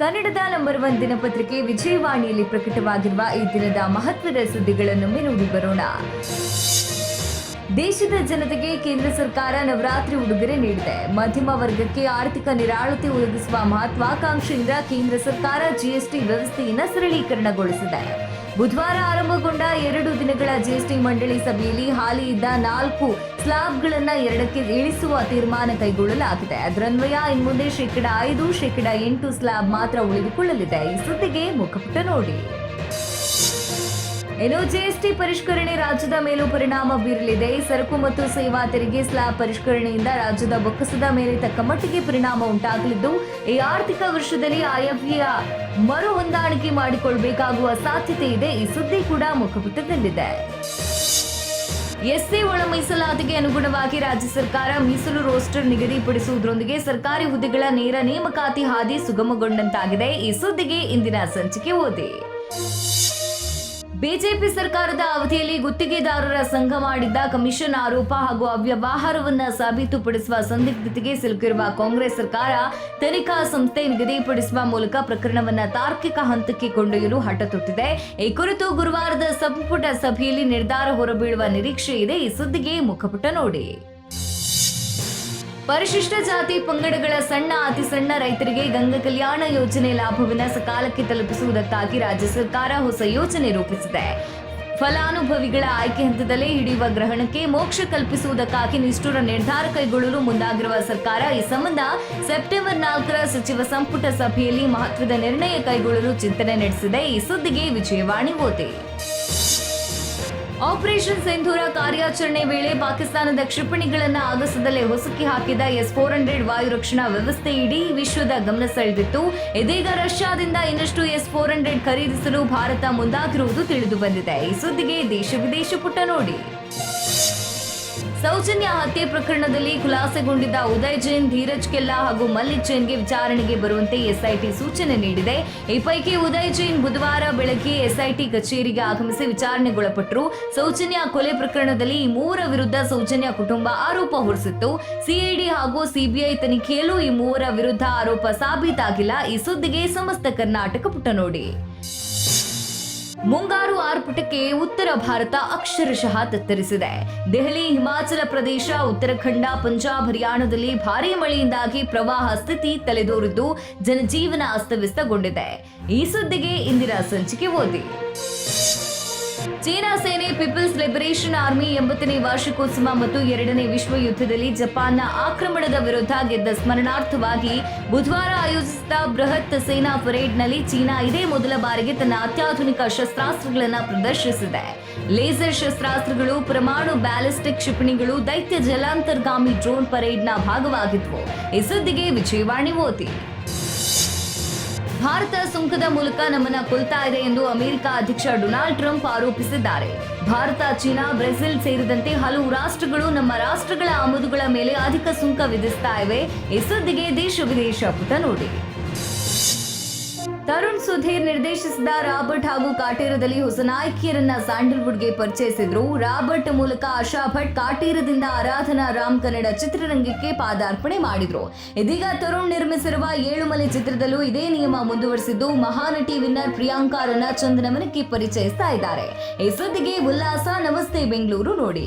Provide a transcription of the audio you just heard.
ಕನ್ನಡದ number one ದಿನಪತ್ರಿಕೆ ವಿಜಯವಾಣಿಯಲ್ಲಿ ಪ್ರಕಟವಾಗಿರುವ ಈ ದಿನದ ಮಹತ್ವದ ಸುದ್ದಿಗಳನ್ನೊಮ್ಮೆ ನೋಡಿ ಬರೋಣ. ದೇಶದ ಜನತೆಗೆ ಕೇಂದ್ರ ಸರ್ಕಾರ ನವರಾತ್ರಿ ಉಡುಗೊರೆ ನೀಡಿದೆ. ಮಧ್ಯಮ ವರ್ಗಕ್ಕೆ ಆರ್ಥಿಕ ನಿರಾಳತೆ ಒದಗಿಸುವ ಮಹತ್ವಾಕಾಂಕ್ಷೆಯಿಂದ ಕೇಂದ್ರ ಸರ್ಕಾರ ಜಿಎಸ್ಟಿ ವ್ಯವಸ್ಥೆಯನ್ನು ಸರಳೀಕರಣಗೊಳಿಸಿದೆ. ಬುಧವಾರ ಆರಂಭಗೊಂಡ ಎರಡು ದಿನಗಳ ಜಿಎಸ್ಟಿ ಮಂಡಳಿ ಸಭೆಯಲ್ಲಿ ಹಾಲಿ ಇದ್ದ ನಾಲ್ಕು ಸ್ಲಾಬ್ಗಳನ್ನ ಎರಡಕ್ಕೆ ಇಳಿಸುವ ತೀರ್ಮಾನ ಕೈಗೊಳ್ಳಲಾಗಿದೆ. ಅದರನ್ವಯ ಇನ್ಮುಂದೆ ಶೇಕಡ ಐದು, ಶೇಕಡ ಎಂಟು ಸ್ಲಾಬ್ ಮಾತ್ರ ಉಳಿದುಕೊಳ್ಳಲಿದೆ. ಈ ಸುದ್ದಿಗೆ ಮುಖಪುಟ ನೋಡಿ. ಇನ್ನು ಜಿಎಸ್ಟಿ ಪರಿಷ್ಕರಣೆ ರಾಜ್ಯದ ಮೇಲೂ ಪರಿಣಾಮ ಬೀರಲಿದೆ. ಸರಕು ಮತ್ತು ಸೇವಾ ತೆರಿಗೆ ಸ್ಲಾಬ್ ಪರಿಷ್ಕರಣೆಯಿಂದ ರಾಜ್ಯದ ಬೊಕ್ಕಸದ ಮೇಲೆ ತಕ್ಕ ಮಟ್ಟಿಗೆ ಪರಿಣಾಮ ಉಂಟಾಗಲಿದ್ದು, ಈ ಆರ್ಥಿಕ ವರ್ಷದಲ್ಲಿ ಆಯವ್ಯಯ ಮರು ಹೊಂದಾಣಿಕೆ ಮಾಡಿಕೊಳ್ಳಬೇಕಾಗುವ ಸಾಧ್ಯತೆ ಇದೆ. ಈ ಸುದ್ದಿ ಕೂಡ ಮುಖಪುಟದಲ್ಲಿದೆ. ಎಸ್ಸಿ ಒಳ ಮೀಸಲಾತಿಗೆ ಅನುಗುಣವಾಗಿ ರಾಜ್ಯ ಸರ್ಕಾರ ಮೀಸಲು ರೋಸ್ಟರ್ ನಿಗದಿಪಡಿಸುವುದರೊಂದಿಗೆ ಸರ್ಕಾರಿ ಹುದ್ದೆಗಳ ನೇರ ನೇಮಕಾತಿ ಹಾದಿ ಸುಗಮಗೊಂಡಂತಾಗಿದೆ. ಈ ಸುದ್ದಿಗೆ ಇಂದಿನ ಸಂಚಿಕೆ ಓದಿ. ಬಿಜೆಪಿ ಸರ್ಕಾರದ ಅವಧಿಯಲ್ಲಿ ಗುತ್ತಿಗೆದಾರರ ಸಂಘ ಮಾಡಿದ್ದ ಕಮಿಷನ್ ಆರೋಪ ಹಾಗೂ ಅವ್ಯವಹಾರವನ್ನ ಸಾಬೀತುಪಡಿಸುವ ಸಂದಿಗ್ಧತೆಗೆ ಸಿಲುಕಿರುವ ಕಾಂಗ್ರೆಸ್ ಸರ್ಕಾರ ತನಿಖಾ ಸಂಸ್ಥೆ ನಿಗದಿಪಡಿಸುವ ಮೂಲಕ ಪ್ರಕರಣವನ್ನ ತಾರ್ಕಿಕ ಹಂತಕ್ಕೆ ಕೊಂಡೊಯ್ಯಲು ಹಠ ತೊಟ್ಟಿದೆ ಈ ಕುರಿತು ಗುರುವಾರದ ಸಂಪುಟ ಸಭೆಯಲ್ಲಿ ನಿರ್ಧಾರ ಹೊರಬೀಳುವ ನಿರೀಕ್ಷೆ ಇದೆ. ಈ ಸುದ್ದಿಗೆ ಮುಖಪುಟ ನೋಡಿ. ಪರಿಶಿಷ್ಟ ಜಾತಿ ಪಂಗಡಗಳ ಸಣ್ಣ, ಅತಿ ಸಣ್ಣ ರೈತರಿಗೆ ಗಂಗಾ ಕಲ್ಯಾಣ ಯೋಜನೆ ಲಾಭವನ್ನು ಸಕಾಲಕ್ಕೆ ತಲುಪಿಸುವುದಕ್ಕಾಗಿ ರಾಜ್ಯ ಸರ್ಕಾರ ಹೊಸ ಯೋಜನೆ ರೂಪಿಸಿದೆ. ಫಲಾನುಭವಿಗಳ ಆಯ್ಕೆ ಹಂತದಲ್ಲೇ ಹಿಡಿಯುವ ಗ್ರಹಣಕ್ಕೆ ಮೋಕ್ಷ ಕಲ್ಪಿಸುವುದಕ್ಕಾಗಿ ನಿಷ್ಠುರ ನಿರ್ಧಾರ ಕೈಗೊಳ್ಳಲು ಮುಂದಾಗಿರುವ ಸರ್ಕಾರ, ಈ ಸಂಬಂಧ ಸೆಪ್ಟೆಂಬರ್ ನಾಲ್ಕರ ಸಚಿವ ಸಂಪುಟ ಸಭೆಯಲ್ಲಿ ಮಹತ್ವದ ನಿರ್ಣಯ ಕೈಗೊಳ್ಳಲು ಚಿಂತನೆ ನಡೆಸಿದೆ. ಈ ಸುದ್ದಿಗೆ ವಿಜಯವಾಣಿ ಓದಿ. ಆಪರೇಷನ್ ಸಿಂಧೂರ ಕಾರ್ಯಾಚರಣೆ ವೇಳೆ ಪಾಕಿಸ್ತಾನದ ಕ್ಷಿಪಣಿಗಳನ್ನು ಆಗಸದಲ್ಲೇ ಹೊಸಕಿ ಹಾಕಿದ ಎಸ್ ಫೋರ್ ಹಂಡ್ರೆಡ್ ವಾಯು ರಕ್ಷಣಾ ವ್ಯವಸ್ಥೆ ಇಡೀ ವಿಶ್ವದ ಗಮನ ಸೆಳೆದಿತ್ತು. ಇದೀಗ ರಷ್ಯಾದಿಂದ ಇನ್ನಷ್ಟು ಎಸ್ ಫೋರ್ ಹಂಡ್ರೆಡ್ ಖರೀದಿಸಲು ಭಾರತ ಮುಂದಾಗಿರುವುದು ತಿಳಿದು ಬಂದಿದೆ. ಈ ಸುದ್ದಿಗೆ ದೇಶ ವಿದೇಶ ಪುಟ ನೋಡಿ. ಸೌಜನ್ಯ ಹತ್ಯೆ ಪ್ರಕರಣದಲ್ಲಿ ಖುಲಾಸೆಗೊಂಡಿದ್ದ ಉದಯ್ ಜೈನ್, ಧೀರಜ್ ಕೆಲ್ಲಾ ಹಾಗೂ ಮಲ್ಲಿಕ್ ಜೈನ್ಗೆ ವಿಚಾರಣೆಗೆ ಬರುವಂತೆ ಎಸ್ಐಟಿ ಸೂಚನೆ ನೀಡಿದೆ. ಈ ಪೈಕಿ ಉದಯ್ ಜೈನ್ ಬುಧವಾರ ಬೆಳಗ್ಗೆ ಎಸ್ಐಟಿ ಕಚೇರಿಗೆ ಆಗಮಿಸಿ ವಿಚಾರಣೆಗೊಳಪಟ್ಟರು. ಸೌಜನ್ಯ ಕೊಲೆ ಪ್ರಕರಣದಲ್ಲಿ ಈ ಮೂವರ ವಿರುದ್ಧ ಸೌಜನ್ಯ ಕುಟುಂಬ ಆರೋಪ ಹೊರಿಸಿತ್ತು. ಸಿಐಡಿ ಹಾಗೂ ಸಿಬಿಐ ತನಿಖೆಯಲ್ಲೂ ಈ ಮೂವರ ವಿರುದ್ಧ ಆರೋಪ ಸಾಬೀತಾಗಿಲ್ಲ. ಈ ಸುದ್ದಿಗೆ ಸಮಸ್ತ ಕರ್ನಾಟಕ ಪುಟ ನೋಡಿ. ಮುಂಗಾರು ಆರ್ಭಟಕ್ಕೆ ಉತ್ತರ ಭಾರತ ಅಕ್ಷರಶಃ ತತ್ತರಿಸಿದೆ. ದೆಹಲಿ, ಹಿಮಾಚಲ ಪ್ರದೇಶ, ಉತ್ತರಾಖಂಡ, ಪಂಜಾಬ್, ಹರಿಯಾಣದಲ್ಲಿ ಭಾರೀ ಮಳೆಯಿಂದಾಗಿ ಪ್ರವಾಹ ಸ್ಥಿತಿ ತಲೆದೋರಿದ್ದು ಜನಜೀವನ ಅಸ್ತವ್ಯಸ್ತಗೊಂಡಿದೆ. ಈ ಸುದ್ದಿಗೆ ಇಂದಿರಾ ಸಂಚಿಕೆ ಓದಿ. ಚೀನಾ ಸೇನೆ ಪೀಪಲ್ಸ್ ಲಿಬರೇಷನ್ ಆರ್ಮಿ ಎಂಬತ್ತನೇ ವಾರ್ಷಿಕೋತ್ಸವ ಮತ್ತು ಎರಡನೇ ವಿಶ್ವ ಯುದ್ಧದಲ್ಲಿ ಜಪಾನ್ನ ಆಕ್ರಮಣದ ವಿರುದ್ಧ ಗೆದ್ದ ಸ್ಮರಣಾರ್ಥವಾಗಿ ಬುಧವಾರ ಆಯೋಜಿಸಿದ ಬೃಹತ್ ಸೇನಾ ಪರೇಡ್ನಲ್ಲಿ ಚೀನಾ ಇದೇ ಮೊದಲ ಬಾರಿಗೆ ತನ್ನ ಅತ್ಯಾಧುನಿಕ ಶಸ್ತ್ರಾಸ್ತ್ರಗಳನ್ನು ಪ್ರದರ್ಶಿಸಿದೆ. ಲೇಸರ್ ಶಸ್ತ್ರಾಸ್ತ್ರಗಳು, ಪರಮಾಣು ಬ್ಯಾಲಿಸ್ಟಿಕ್ ಕ್ಷಿಪಣಿಗಳು, ದೈತ್ಯ ಜಲಾಂತರ್ಗಾಮಿ ಡ್ರೋನ್ ಪರೇಡ್ನ ಭಾಗವಾಗಿದ್ವು. ಈ ಸುದ್ದಿಗೆ ವಿಜಯವಾಣಿ ಓದಿ. ಭಾರತ ಸುಂಕದ ಮೂಲಕ ನಮ್ಮನ್ನ ಕೊಲ್ತಾ ಇದೆ ಎಂದು ಅಮೆರಿಕ ಅಧ್ಯಕ್ಷ ಡೊನಾಲ್ಡ್ ಟ್ರಂಪ್ ಆರೋಪಿಸಿದ್ದಾರೆ. ಭಾರತ, ಚೀನಾ, ಬ್ರೆಜಿಲ್ ಸೇರಿದಂತೆ ಹಲವು ರಾಷ್ಟ್ರಗಳು ನಮ್ಮ ರಾಷ್ಟ್ರಗಳ ಆಮದುಗಳ ಮೇಲೆ ಅಧಿಕ ಸುಂಕ ವಿಧಿಸ್ತಾ ಇವೆ. ಈ ಸುದ್ದಿಗೆ ದೇಶ ವಿದೇಶ ಪುಟ ನೋಡಿ. ತರುಣ್ ಸುಧೀರ್ ನಿರ್ದೇಶಿಸಿದ ರಾಬರ್ಟ್ ಹಾಗೂ ಕಾಟೇರದಲ್ಲಿ ಹೊಸ ನಾಯಕಿಯರನ್ನ ಸ್ಯಾಂಡಲ್ವುಡ್ಗೆ ಪರಿಚಯಿಸಿದ್ರು. ರಾಬರ್ಟ್ ಮೂಲಕ ಆಶಾ ಭಟ್ ಕಾಟೇರದಿಂದ ಆರಾಧನಾ ರಾಮ್ ಕನ್ನಡ ಚಿತ್ರರಂಗಕ್ಕೆ ಪಾದಾರ್ಪಣೆ ಮಾಡಿದ್ರು. ಇದೀಗ ತರುಣ್ ನಿರ್ಮಿಸಿರುವ ಏಳುಮಲೆ ಚಿತ್ರದಲ್ಲೂ ಇದೇ ನಿಯಮ ಮುಂದುವರಿಸಿದ್ದು, ಮಹಾನಟಿ ವಿನ್ನರ್ ಪ್ರಿಯಾಂಕಾ ರನ್ನ ಚಂದನವನಕ್ಕೆ ಪರಿಚಯಿಸ್ತಾ ಇದ್ದಾರೆ. ಈ ಸುದ್ದಿಗೆ ಉಲ್ಲಾಸ. ನಮಸ್ತೆ, ಬೆಂಗಳೂರು ನೋಡಿ.